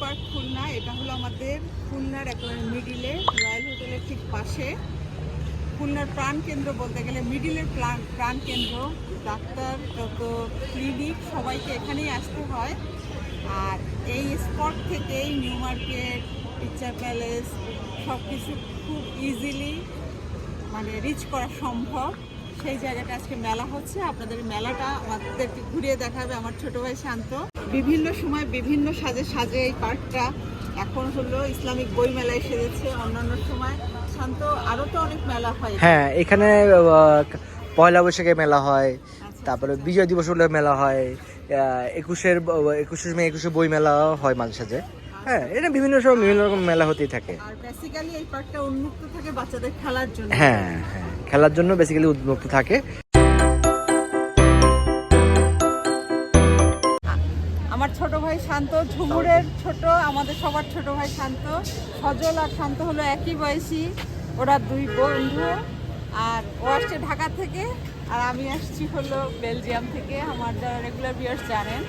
Park Khulna, এটা হলো আমাদের খুলনার একেবারে মিডিলে রয়্যাল হোটেলের ঠিক পাশে। খুলনার প্রাণ কেন্দ্র বলতে গেলে মিডিলের প্রাণ প্রাণ কেন্দ্র। ডাক্তার যত ক্লিনিক সবাইকে এখানেই আসতে হয়। আর এই স্পট থেকেই নিউ মার্কেট পিকচার প্যালেস সব কিছু খুব ইজিলি মানে রিচ করা সম্ভব। সেই জায়গাটা আজকে মেলা হচ্ছে। আপনাদের মেলাটা আমাদেরকে ঘুরিয়ে দেখাবে আমার ছোট ভাই শান্ত। বিভিন্ন সময় বিভিন্ন সাজে সাজে এই পার্কটা এখন হলো ইসলামিক বই মেলায় সেজেছে অন্যান্য সময়। শান্ত আরও তো অনেক মেলা হয় হ্যাঁ এখানে পয়লা বৈশাখে মেলা হয় আচ্ছা, তারপরে আচ্ছা। বিজয় দিবস হলে মেলা হয় আহ, একুশের একুশের মে একুশে বই মেলা হয় মাঝে সাঝে। হ্যাঁ এটা বিভিন্ন সময় বিভিন্ন রকম মেলা হতেই থাকে। আর বেসিক্যালি এই পার্কটা উন্মুক্ত থাকে বাচ্চাদের খেলার জন্য। হ্যাঁ হ্যাঁ খেলার জন্য বেসিক্যালি উন্মুক্ত থাকে। আমার ছোট ভাই শান্ত ঝুমুরের ছোট আমাদের সবার ছোট ভাই শান্ত। সজল আর শান্ত হলো একই বয়সী ওরা দুই বন্ধু। আর ও আসছে ঢাকা থেকে আর আমি আসছি হলো বেলজিয়াম থেকে। আমার যারা রেগুলার বিয়ার্স জানেন।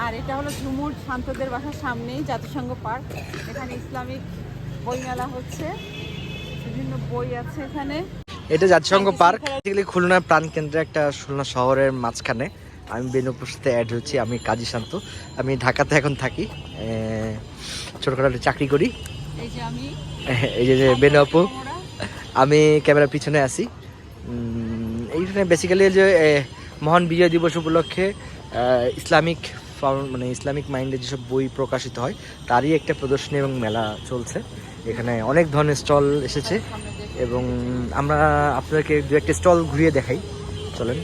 আর এটা হলো ঝুমুর শান্তদের বাসার সামনেই জাতিসংঘ পার্ক। এখানে ইসলামিক বই মেলা হচ্ছে। বিভিন্ন বই আছে এখানে। এটা জাতিসংঘ পার্ক। বেসিক্যালি খুলনা প্রাণ কেন্দ্রে একটা খুলনা শহরের মাঝখানে। আমি বেনুপুর সাথে অ্যাড হচ্ছি আমি কাজী শান্ত। আমি ঢাকাতে এখন থাকি। ছোটখাটো একটা চাকরি করি। এই যে আমি। এই যে যে বেনু আপু আমি ক্যামেরার পিছনে আছি। উম, এইখানে বেসিক্যালি যে মহান বিজয় দিবস উপলক্ষে ইসলামিক মানে ইসলামিক মাইন্ডে যেসব বই প্রকাশিত হয়, তারই একটা প্রদর্শনী এবং মেলা চলছে। এখানে অনেক ধরনের স্টল এসেছে এবং আমরা আপনাদেরকে দু একটা স্টল ঘুরিয়ে দেখাই। চলেন।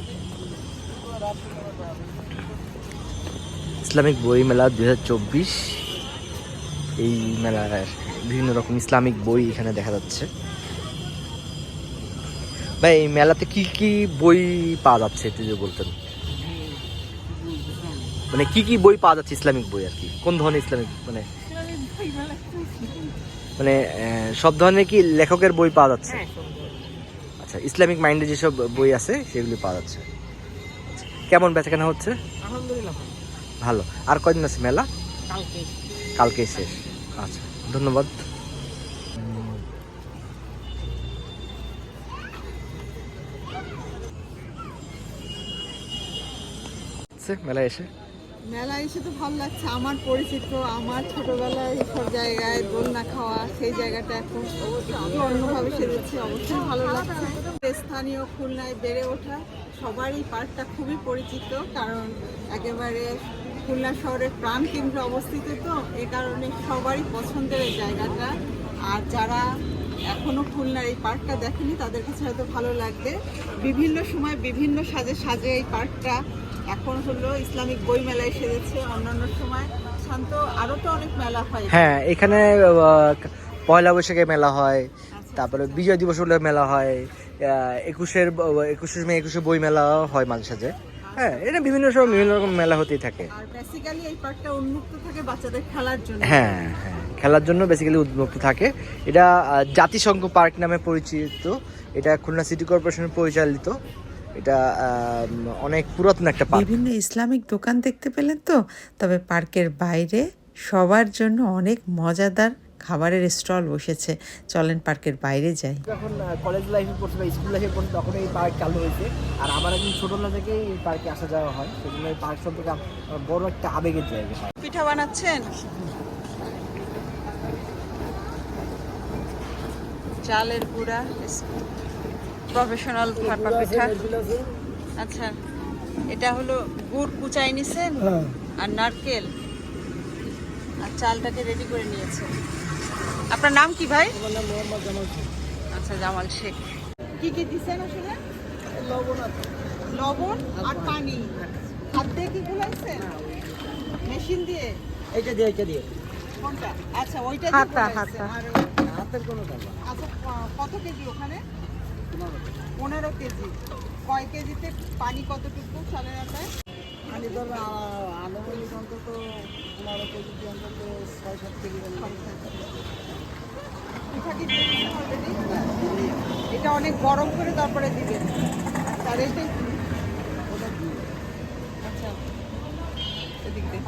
ইসলামিক বই মেলা দুই হাজার চব্বিশ। এই মেলার বিভিন্ন রকম ইসলামিক বই এখানে দেখা যাচ্ছে। ভাই, এই মেলাতে কি কি বই পাওয়া যাচ্ছে, একটু যদি বলতেন? মানে কি কি বই পাওয়া যাচ্ছে ইসলামিক বই আর কি? কোন ধরনের ইসলামিক মানে? মানে সব ধরনের কি লেখকের বই পাওয়া যাচ্ছে? আচ্ছা ইসলামিক মাইন্ডে যেসব বই আছে সেগুলি পাওয়া যাচ্ছে। কেমন বেচাকেনা হচ্ছে? ভালো। আর কয়দিন আছে মেলা? কালকে। কালকে শেষ। আচ্ছা ধন্যবাদ। আচ্ছা, মেলায় এসে মেলায় এসে তো ভালো লাগছে। আমার পরিচিত, আমার ছোটবেলায় সব জায়গায় দোলনা খাওয়া, সেই জায়গাটা এখন একটু অন্যভাবে সেজেছে। অবশ্যই ভালো লাগছে। স্থানীয় খুলনায় বেড়ে ওঠা সবারই পার্কটা খুবই পরিচিত, কারণ একেবারে খুলনা শহরের প্রাণ কেন্দ্রে অবস্থিত তো, এ কারণে সবারই পছন্দের এই জায়গাটা। আর যারা এখনও খুলনার এই পার্কটা দেখেনি, তাদের কাছে হয়তো ভালো লাগবে। বিভিন্ন সময় বিভিন্ন সাজে সাজে এই পার্কটা এখন হলো ইসলামিক বই মেলায় সেজেছে অন্যান্য সময়। শান্ত আরও তো অনেক মেলা হয়। হ্যাঁ এখানে পয়লা বৈশাখে মেলা হয় আচ্ছা, তারপরে বিজয় দিবস হলে মেলা হয় একুশের একুশের মে একুশে বই মেলা হয় মাঝে সাঝে। হ্যাঁ এটা বিভিন্ন সময় বিভিন্ন রকম মেলা হতেই থাকে। আর বেসিক্যালি এই পার্কটা উন্মুক্ত থাকে বাচ্চাদের খেলার জন্য। হ্যাঁ হ্যাঁ খেলার জন্য বেসিক্যালি উন্মুক্ত থাকে। এটা জাতিসংঘ পার্ক নামে পরিচিত এটা খুলনা সিটি কর্পোরেশনের পরিচালিত। এটা অনেক পুরাতন একটা পার্ক বিভিন্ন ইসলামিক দোকান দেখতে পেলেন তো তবে পার্কের বাইরে সবার জন্য অনেক মজাদার খাবারের স্টল বসেছে। চলেন পার্কের বাইরে যাই। যখন কলেজ লাইফে পড়ছে বা স্কুল লাইফে পড়ছে তখন এই পার্ক চালু হয়েছে। আর আমার একদিন ছোটবেলা থেকেই এই পার্কে আসা যাওয়া হয়। সেজন্য এই পার্ক সম্পর্কে বড় একটা আবেগের জায়গা। পিঠা বানাচ্ছেন? চালের গুঁড়া প্রফেশনাল ভাপা পিঠা আচ্ছা এটা হলো গুড় কুচাই নিছেন আর নারকেল। আর চালটাকে রেডি করে নিয়েছেন আপনার নাম কি ভাই? আচ্ছা জামাল শেখ। কি কি দিছেন আসলে? লবণ লবণ আর পানি। হাত দিয়ে কি গুলাইছেন? মেশিন দিয়ে? এইটা দিয়ে এইটা দিয়ে। কোনটা? আচ্ছা ওইটা দিয়ে হাতা। হাতের কোনো আচ্ছা কত কেজি ওখানে? পনেরো কেজি। কয় কেজিতে পানি কতটুকু চালের আটায় মানে ধর আনুমানিক অন্তত পনেরো কেজি অন্তত ছয় সাত কেজি পিঠা কি? এটা অনেক গরম করে তারপরে দিবেন। তার এটাই? আচ্ছা এদিক দিয়ে।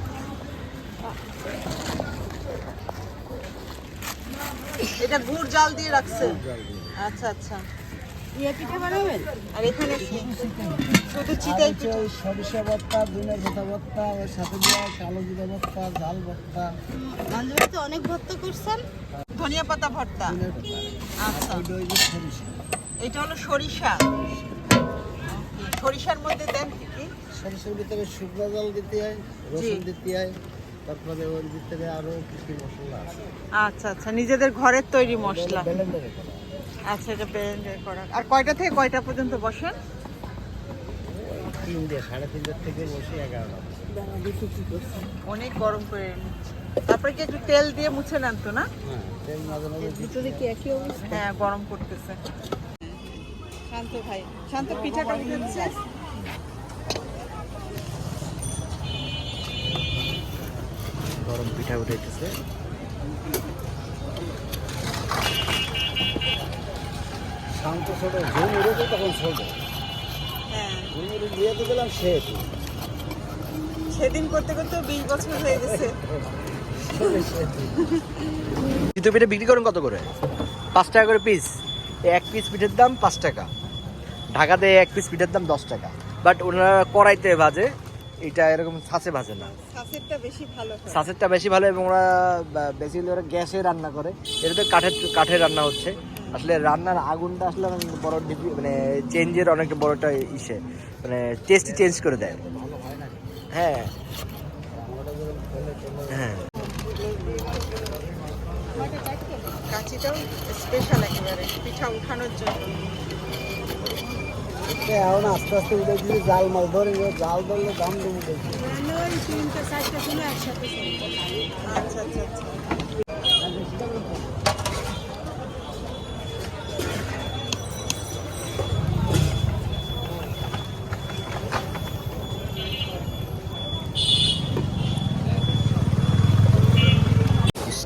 এটা গুড় জাল দিয়ে রাখছে? আচ্ছা আচ্ছা। ইয়ে পিঠা বানাবেন? আর এখানে শুধু চিটাই হচ্ছে সরিষা ভর্তা দুনের ভর্তা ভর্তা ওর সাথে দেওয়া কালো জিরা ভর্তা ঝাল ভর্তা বান্ধবী তো অনেক ভর্তা করছেন। ধনিয়া পাতা ভর্তা। আচ্ছা। এটা হলো সরিষা। সরিষার মধ্যে দেন কি কি? সরিষার ভিতরে শুকনো জল দিতে হয় রসুন দিতে হয় তারপরে ওর ভিতরে আরও কিছু মশলা আছে। আচ্ছা আচ্ছা নিজেদের ঘরের তৈরি মশলা। ব্লেন্ডারে করা। আচ্ছা এটা ব্লেন্ডার করা আর কয়টা থেকে কয়টা পর্যন্ত বসেন? তিন দিয়ে সাড়ে তিনটার থেকে বসে এগারোটা। অনেক গরম করে। তারপরে কি একটু তেল দিয়ে মুছে নেন তো না? হ্যাঁ ভিতরে কি একই অবস্থা? হ্যাঁ গরম করতেছে। শান্ত ভাই শান্ত পিঠাটা উঠেছে? গরম পিঠা উঠাইতেছে শান্ত ছোট ঝুম উড়েছে তখন ছোট। হ্যাঁ। ঝুম উড়ে দিয়ে তো। গেলাম শেষ সেদিন করতে করতে বিশ বছর হয়ে গেছে। চিতই পিঠা বিক্রি করেন কত করে? পাঁচ টাকা করে পিস এক পিস পিঠের দাম পাঁচ টাকা। ঢাকাতে এক পিস পিঠের দাম দশ টাকা। বাট ওনারা কড়াইতে ভাজে এটা এরকম ছাঁচে ভাজে না। সাসেরটা বেশি ভালো সাসেরটা বেশি ভালো এবং ওরা বেসিক্যালি ওরা গ্যাসে রান্না করে। এটা তো কাঠের কাঠের রান্না হচ্ছে। আসলে রান্নার আগুনটা আসলে অনেক বড় মানে চেঞ্জের অনেক বড়টা ইসে। মানে টেস্ট চেঞ্জ করে দেয়। হয়। হ্যাঁ। কাঁচিটাও স্পেশাল একেবারে পিঠা উঠানোর জন্য। এখন আস্তে আস্তে উঠে দিয়ে জাল মাছ ধরে জাল ধরলে দাম দেবো আচ্ছা আচ্ছা আচ্ছা।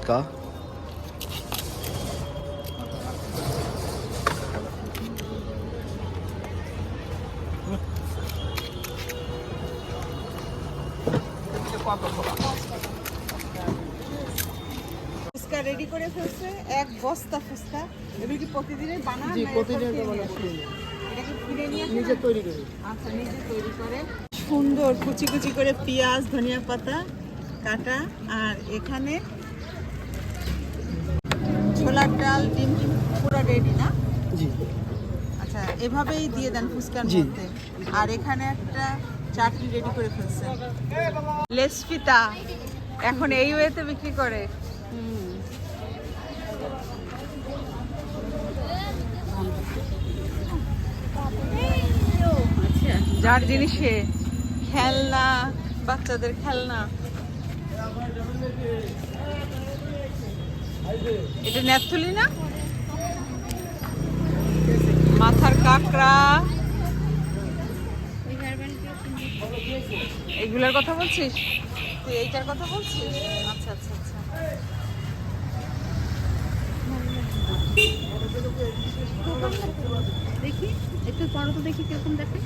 টাটকা ফুচকা রেডি করে ফেলছে এক বস্তা ফুচকা। এগুলো কি প্রতিদিনের বানান জি প্রতিদিন এটা কি নিয়ে তৈরি করে। আচ্ছা নিজে তৈরি করে। সুন্দর কুচি কুচি করে পেঁয়াজ ধনিয়া পাতা কাটা আর এখানে ছোলার ডাল ডিম টিম পুরো রেডি না? জি। আচ্ছা এভাবেই দিয়ে দেন ফুচকার। মধ্যে। আর এখানে একটা চাটনি রেডি করে ফেলছেন। লেসপিতা এখন এই ওয়েতে বিক্রি করে। যার জিনিসে খেলনা বাচ্চাদের খেলনা। এটা নেপথুলি না? মাথার কাকড়া। এগুলোর কথা বলছিস? তুই এইটার কথা বলছিস? আচ্ছা আচ্ছা আচ্ছা। দেখি একটু পরে তো দেখি কীরকম দেখে।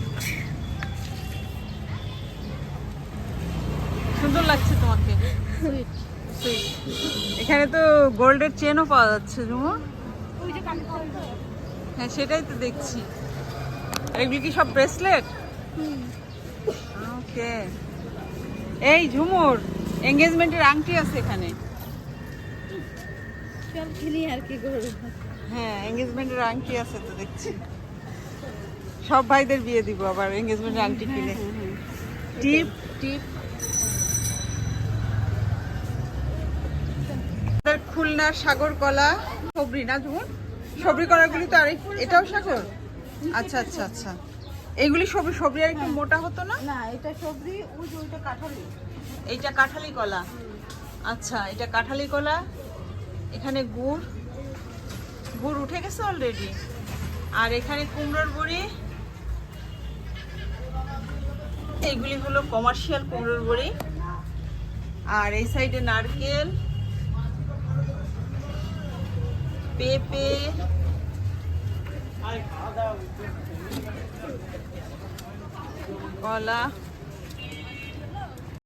সুন্দর লাগছে তোমাকে। সুইট এখানে তো গোল্ডের চেনও পাওয়া যাচ্ছে জুমো। ওই হ্যাঁ সেটাই তো দেখছি। এগুলো কি সব ব্রেসলেট ওকে এই ঝুমুর এঙ্গেজমেন্টের আংটি আছে এখানে। সব কিনি আর কি করব। হ্যাঁ এঙ্গেজমেন্টের আংটি আছে তো দেখছি। সব ভাইদের বিয়ে দিব আবার এঙ্গেজমেন্টের আংটি কিনে। টিপ টিপ খুলনার সাগর কলা সবরি না ঝুমুর সবরি কলাগুলি তো আরেক এটাও সাগর? আচ্ছা আচ্ছা আচ্ছা। এইগুলি সবরি সবরি আর একটু মোটা হতো না? না এটা সবজি ওই যে ওইটা কাঁঠালি। এইটা কাঁঠালি কলা। আচ্ছা এটা কাঁঠালি কলা। এখানে গুড়। গুড় উঠে গেছে অলরেডি আর এখানে কুমড়োর বড়ি। এইগুলি হলো কমার্শিয়াল কুমড়োর বড়ি। আর এই সাইডে নারকেল। পেঁপে কলা